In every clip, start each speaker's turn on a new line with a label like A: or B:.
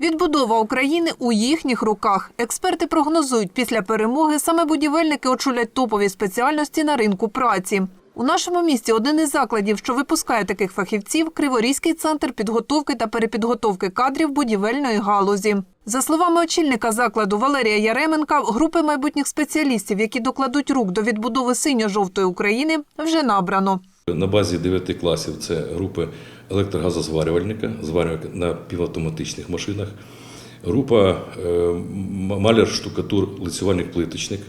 A: Відбудова України у їхніх руках. Експерти прогнозують, після перемоги саме будівельники очолять топові спеціальності на ринку праці. У нашому місті один із закладів, що випускає таких фахівців, Криворізький центр підготовки та перепідготовки кадрів будівельної галузі. За словами очільника закладу Валерія Яременка, групи майбутніх спеціалістів, які докладуть рук до відбудови синьо-жовтої України, вже набрано.
B: На базі 9 класів це групи електрогазозварювальника, зварювальника на півавтоматичних машинах, група е, маляр, штукатур, лицювальник, плиточник.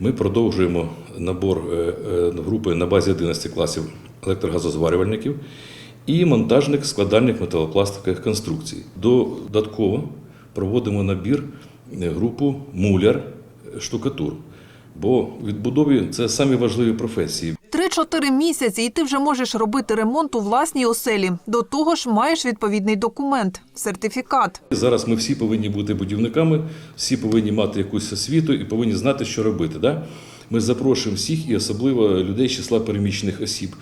B: Ми продовжуємо набор е, е, групи на базі 11 класів електрогазозварювальників і монтажник складальних металопластикових конструкцій. Додатково проводимо набір групу муляр штукатур. Бо відбудові це самі важливі професії.
A: Три-чотири місяці, і ти вже можеш робити ремонт у власній оселі. До того ж, маєш відповідний документ сертифікат.
B: Зараз ми всі повинні бути будівниками, всі повинні мати якусь освіту і повинні знати, що робити. Да? Ми запрошуємо всіх і особливо людей з числа переміщених осіб.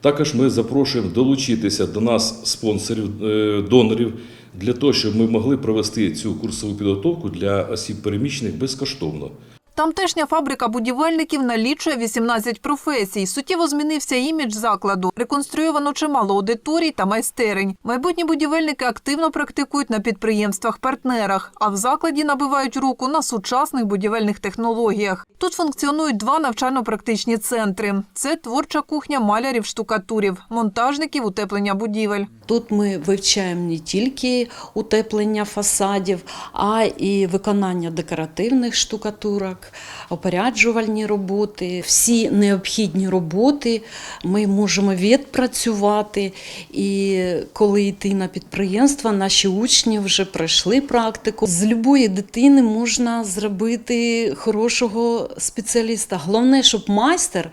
B: Також ми запрошуємо долучитися до нас спонсорів, е, донорів для того, щоб ми могли провести цю курсову підготовку для осіб переміщених безкоштовно.
A: Тамтешня фабрика будівельників налічує 18 професій. Суттєво змінився імідж закладу. Реконструйовано чимало аудиторій та майстерень. Майбутні будівельники активно практикують на підприємствах-партнерах, а в закладі набивають руку на сучасних будівельних технологіях. Тут функціонують два навчально-практичні центри: це творча кухня малярів штукатурів, монтажників утеплення будівель.
C: Тут ми вивчаємо не тільки утеплення фасадів, а і виконання декоративних штукатурок, опоряджувальні роботи. Всі необхідні роботи ми можемо відпрацювати. І коли йти на підприємства, наші учні вже пройшли практику. З любої дитини можна зробити хорошого спеціаліста. Головне, щоб майстер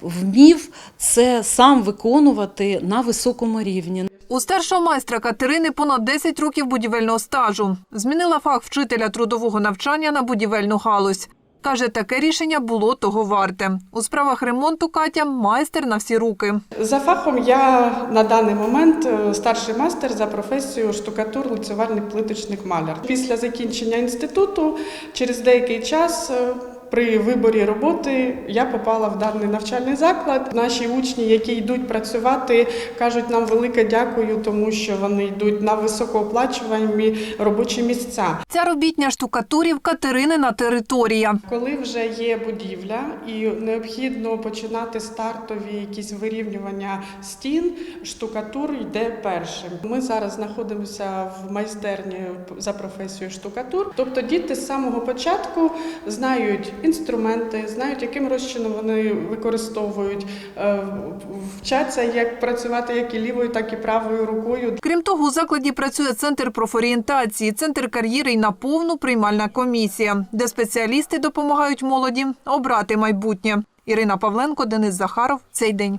C: вмів це сам виконувати на високому рівні.
A: У старшого майстра Катерини понад 10 років будівельного стажу. Змінила фах вчителя трудового навчання на будівельну галузь. Каже, таке рішення було того варте. У справах ремонту Катя майстер на всі руки.
D: За фахом я на даний момент е, старший майстер за професією штукатур, лицювальник, плиточник, маляр. Після закінчення інституту через деякий час. При виборі роботи я попала в даний навчальний заклад. Наші учні, які йдуть працювати, кажуть нам велике дякую, тому що вони йдуть на високооплачувані робочі місця.
A: Ця робітня штукатурів Катеринина територія.
D: Коли вже є будівля і необхідно починати стартові якісь вирівнювання стін, штукатур йде першим. Ми зараз знаходимося в майстерні за професією штукатур. Тобто діти з самого початку знають інструменти, знають, яким розчином вони використовують, е, вчаться, як працювати як і лівою, так і правою рукою.
A: Крім того, у закладі працює центр профорієнтації, центр кар'єри і наповну приймальна комісія, де спеціалісти допомагають молоді обрати майбутнє. Ірина Павленко, Денис Захаров. Цей день.